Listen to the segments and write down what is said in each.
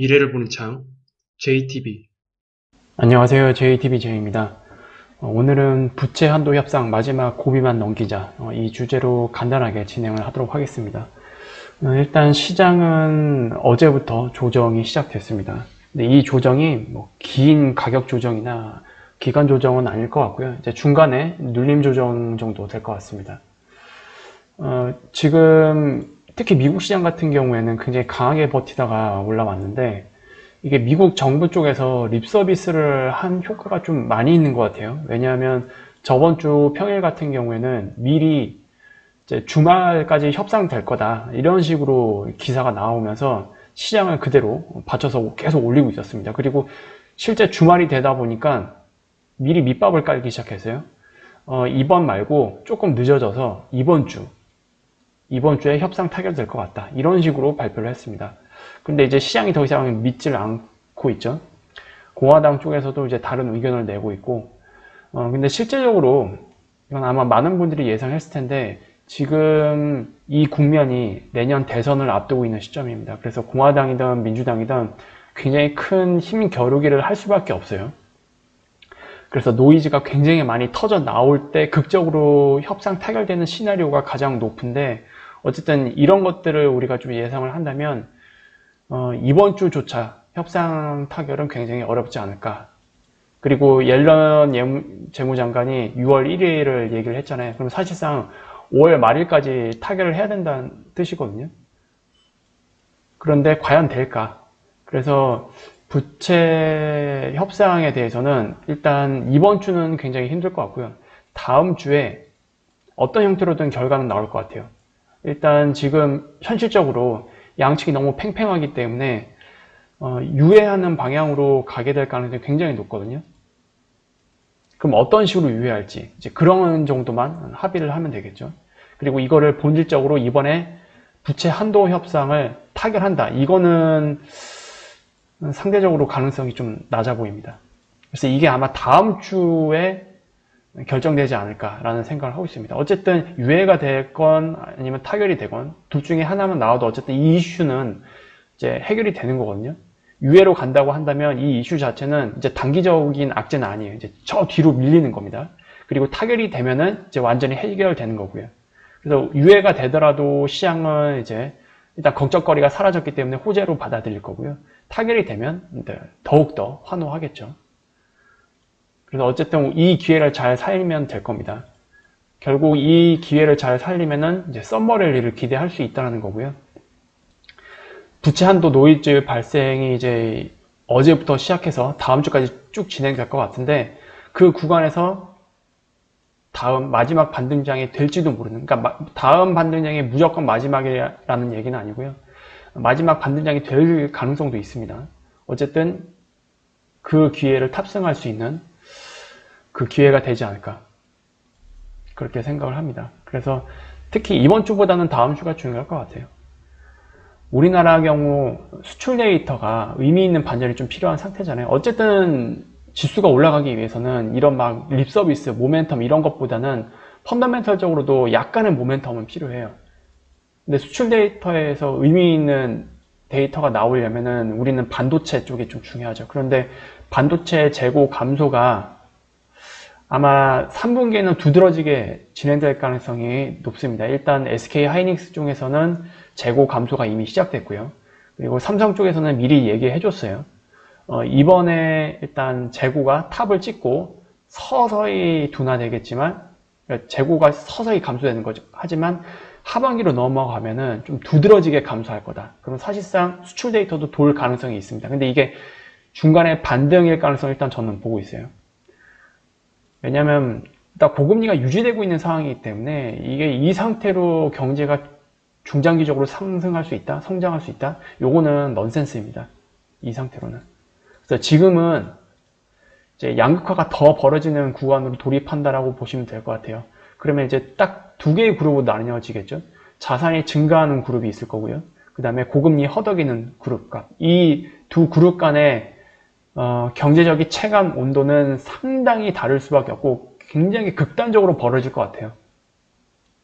미래를 보는 창 JTB 안녕하세요. JTBJ입니다. 어, 오늘은 부채 한도 협상 마지막 고비만 넘기자 어, 이 주제로 간단하게 진행을 하도록 하겠습니다. 어, 일단 시장은 어제부터 조정이 시작됐습니다. 근데 이 조정이 뭐 긴 가격 조정이나 기간 조정은 아닐 것 같고요. 이제 중간에 눌림 조정 정도 될 것 같습니다. 어, 지금 특히 미국 시장 같은 경우에는 굉장히 강하게 버티다가 올라왔는데 이게 미국 정부 쪽에서 립 서비스를 한 효과가 좀 많이 있는 것 같아요. 왜냐하면 저번 주 평일 같은 경우에는 미리 주말까지 협상될 거다 이런 식으로 기사가 나오면서 시장을 그대로 받쳐서 계속 올리고 있었습니다. 그리고 실제 주말이 되다 보니까 미리 밑밥을 깔기 시작했어요. 어, 이번 말고 조금 늦어져서 이번 주 이번 주에 협상 타결될 것 같다. 이런 식으로 발표를 했습니다. 근데 이제 시장이 더 이상 믿질 않고 있죠. 공화당 쪽에서도 이제 다른 의견을 내고 있고, 어, 근데 실질적으로 이건 아마 많은 분들이 예상했을 텐데, 지금 이 국면이 내년 대선을 앞두고 있는 시점입니다. 그래서 공화당이든 민주당이든 굉장히 큰 힘 겨루기를 할 수밖에 없어요. 그래서 노이즈가 굉장히 많이 터져 나올 때 극적으로 협상 타결되는 시나리오가 가장 높은데 어쨌든 이런 것들을 우리가 좀 예상을 한다면 어, 이번 주조차 협상 타결은 굉장히 어렵지 않을까. 그리고 옐런 예무- 재무장관이 6월 1일을 얘기를 했잖아요. 그럼 사실상 5월 말일까지 타결을 해야 된다는 뜻이거든요. 그런데 과연 될까? 그래서 부채 협상에 대해서는 일단 이번 주는 굉장히 힘들 것 같고요. 다음 주에 어떤 형태로든 결과는 나올 것 같아요. 일단 지금 현실적으로 양측이 너무 팽팽하기 때문에 어, 유예하는 방향으로 가게 될 가능성이 굉장히 높거든요. 그럼 어떤 식으로 유예할지 이제 그런 정도만 합의를 하면 되겠죠. 그리고 이거를 본질적으로 이번에 부채 한도 협상을 타결한다. 이거는 상대적으로 가능성이 좀 낮아 보입니다. 그래서 이게 아마 다음 주에 결정되지 않을까라는 생각을 하고 있습니다. 어쨌든 유예가 되건 아니면 타결이 되건 둘 중에 하나만 나와도 어쨌든 이 이슈는 이제 해결이 되는 거거든요. 유예로 간다고 한다면 이 이슈 자체는 이제 단기적인 악재는 아니에요. 이제 저 뒤로 밀리는 겁니다. 그리고 타결이 되면은 이제 완전히 해결되는 거고요. 그래서 유예가 되더라도 시장은 이제 일단 걱정거리가 사라졌기 때문에 호재로 받아들일 거고요. 타결이 되면 이제 더욱더 환호하겠죠. 그래서 어쨌든 이 기회를 잘 살리면 될 겁니다. 결국 이 기회를 잘 살리면은 이제 썸머 랠리를 기대할 수 있다는 거고요. 부채 한도 노이즈 발생이 이제 어제부터 시작해서 다음 주까지 쭉 진행될 것 같은데 그 구간에서 다음 마지막 반등장이 될지도 모르는 그러니까 마- 다음 반등장이 무조건 마지막이라는 얘기는 아니고요. 마지막 반등장이 될 가능성도 있습니다. 어쨌든 그 기회를 탑승할 수 있는 그 기회가 되지 않을까. 그렇게 생각을 합니다. 그래서 특히 이번 주보다는 다음 주가 중요할 것 같아요. 우리나라 경우 수출 데이터가 의미 있는 반전이 좀 필요한 상태잖아요. 어쨌든 지수가 올라가기 위해서는 이런 막 립서비스, 모멘텀 이런 것보다는 펀더멘털적으로도 약간의 모멘텀은 필요해요. 근데 수출 데이터에서 의미 있는 데이터가 나오려면은 우리는 반도체 쪽이 좀 중요하죠. 그런데 반도체 재고 감소가 아마 3분기에는 두드러지게 진행될 가능성이 높습니다. 일단 SK 하이닉스 쪽에서는 재고 감소가 이미 시작됐고요. 그리고 삼성 쪽에서는 미리 얘기해 줬어요. 어, 이번에 일단 재고가 탑을 찍고 서서히 둔화되겠지만 재고가 서서히 감소되는 거죠. 하지만 하반기로 넘어가면은 좀 두드러지게 감소할 거다. 그럼 사실상 수출 데이터도 돌 가능성이 있습니다. 근데 이게 중간에 반등일 가능성을 일단 저는 보고 있어요. 왜냐하면 일단 고금리가 유지되고 있는 상황이기 때문에 이게 이 상태로 경제가 중장기적으로 상승할 수 있다, 성장할 수 있다. 요거는 넌센스입니다. 이 상태로는. 그래서 지금은 이제 양극화가 더 벌어지는 구간으로 돌입한다라고 보시면 될 것 같아요. 그러면 이제 딱 두 개의 그룹으로 나뉘어지겠죠. 자산이 증가하는 그룹이 있을 거고요. 그 다음에 고금리 허덕이는 그룹과 이두 그룹 간의 어, 경제적인 체감 온도는 상당히 다를 수밖에 없고 굉장히 극단적으로 벌어질 것 같아요.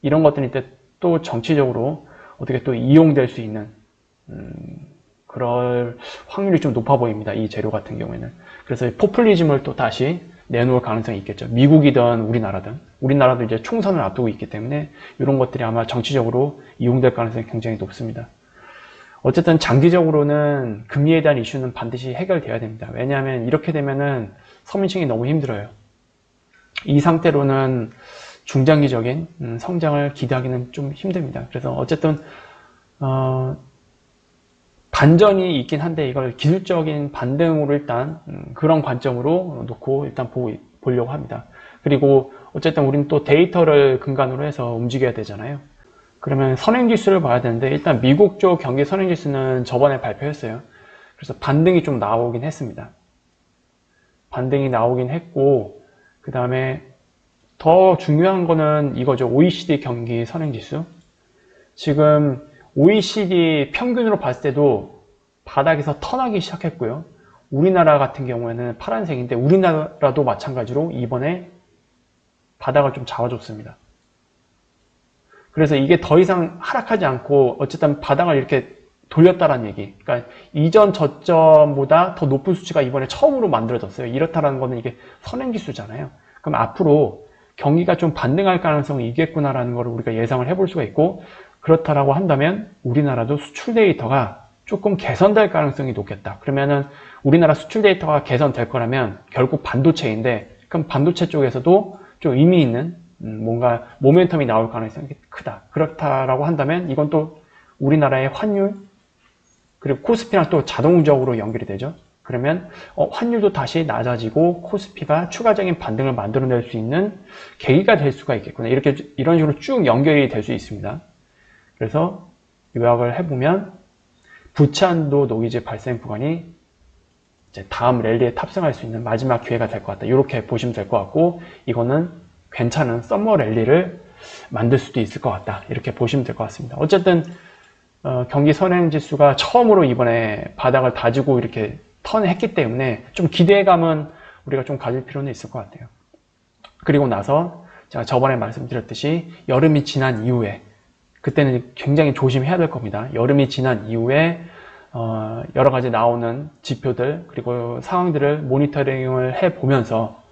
이런 것들이 이제 또 정치적으로 어떻게 또 이용될 수 있는 음, 그럴 확률이 좀 높아 보입니다. 이 재료 같은 경우에는. 그래서 포퓰리즘을 또 다시 내놓을 가능성이 있겠죠. 미국이든 우리나라든. 우리나라도 이제 총선을 앞두고 있기 때문에 이런 것들이 아마 정치적으로 이용될 가능성이 굉장히 높습니다. 어쨌든 장기적으로는 금리에 대한 이슈는 반드시 해결돼야 됩니다. 왜냐하면 이렇게 되면은 서민층이 너무 힘들어요. 이 상태로는 중장기적인 음, 성장을 기대하기는 좀 힘듭니다. 그래서 어쨌든 어, 반전이 있긴 한데 이걸 기술적인 반등으로 일단 음, 그런 관점으로 놓고 일단 보, 보려고 합니다. 그리고 어쨌든 우리는 또 데이터를 근간으로 해서 움직여야 되잖아요. 그러면 선행지수를 봐야 되는데 일단 미국 쪽 경기 선행지수는 저번에 발표했어요. 그래서 반등이 좀 나오긴 했습니다. 반등이 나오긴 했고 그 다음에 더 중요한 거는 이거죠. OECD 경기 선행지수. 지금 OECD 평균으로 봤을 때도 바닥에서 턴하기 시작했고요. 우리나라 같은 경우에는 파란색인데 우리나라도 마찬가지로 이번에 바닥을 좀 잡아줬습니다. 그래서 이게 더 이상 하락하지 않고 어쨌든 바닥을 이렇게 돌렸다라는 얘기. 그러니까 이전 저점보다 더 높은 수치가 이번에 처음으로 만들어졌어요. 이렇다라는 거는 이게 선행지수잖아요. 그럼 앞으로 경기가 좀 반등할 가능성이 있겠구나라는 걸 우리가 예상을 해볼 수가 있고 그렇다라고 한다면 우리나라도 수출 데이터가 조금 개선될 가능성이 높겠다. 그러면은 우리나라 수출 데이터가 개선될 거라면 결국 반도체인데 그럼 반도체 쪽에서도 좀 의미 있는 음, 뭔가 모멘텀이 나올 가능성이 크다. 그렇다라고 한다면 이건 또 우리나라의 환율 그리고 코스피랑 또 자동적으로 연결이 되죠. 그러면 어, 환율도 다시 낮아지고 코스피가 추가적인 반등을 만들어낼 수 있는 계기가 될 수가 있겠구나. 이렇게 이런 식으로 쭉 연결이 될 수 있습니다. 그래서 요약을 해보면 부채한도 노이즈 발생 구간이 다음 랠리에 탑승할 수 있는 마지막 기회가 될 것 같다. 이렇게 보시면 될 것 같고 이거는 괜찮은 썸머 랠리를 만들 수도 있을 것 같다. 이렇게 보시면 될 것 같습니다. 어쨌든 어, 경기 선행지수가 처음으로 이번에 바닥을 다지고 이렇게 턴했기 때문에 좀 기대감은 우리가 좀 가질 필요는 있을 것 같아요. 그리고 나서 제가 저번에 말씀드렸듯이 여름이 지난 이후에 그때는 굉장히 조심해야 될 겁니다. 여름이 지난 이후에 어, 여러 가지 나오는 지표들 그리고 상황들을 모니터링을 해 보면서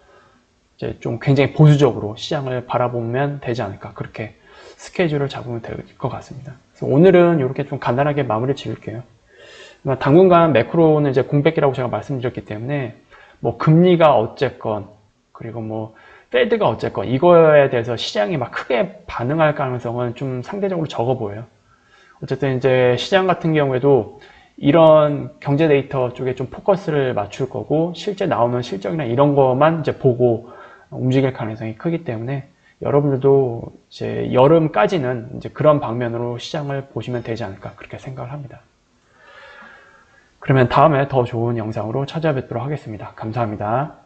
이제 좀 굉장히 보수적으로 시장을 바라보면 되지 않을까 그렇게 스케줄을 잡으면 될 것 같습니다. 오늘은 이렇게 좀 간단하게 마무리 지을게요. 그러니까 당분간 매크로는 이제 공백기라고 제가 말씀드렸기 때문에 뭐 금리가 어쨌건 그리고 뭐 페드가 어쨌건 이거에 대해서 시장이 막 크게 반응할 가능성은 좀 상대적으로 적어 보여요. 어쨌든 이제 시장 같은 경우에도 이런 경제 데이터 쪽에 좀 포커스를 맞출 거고 실제 나오는 실적이나 이런 것만 이제 보고 움직일 가능성이 크기 때문에 여러분들도 이제 여름까지는 이제 그런 방면으로 시장을 보시면 되지 않을까 그렇게 생각을 합니다. 그러면 다음에 더 좋은 영상으로 찾아뵙도록 하겠습니다. 감사합니다.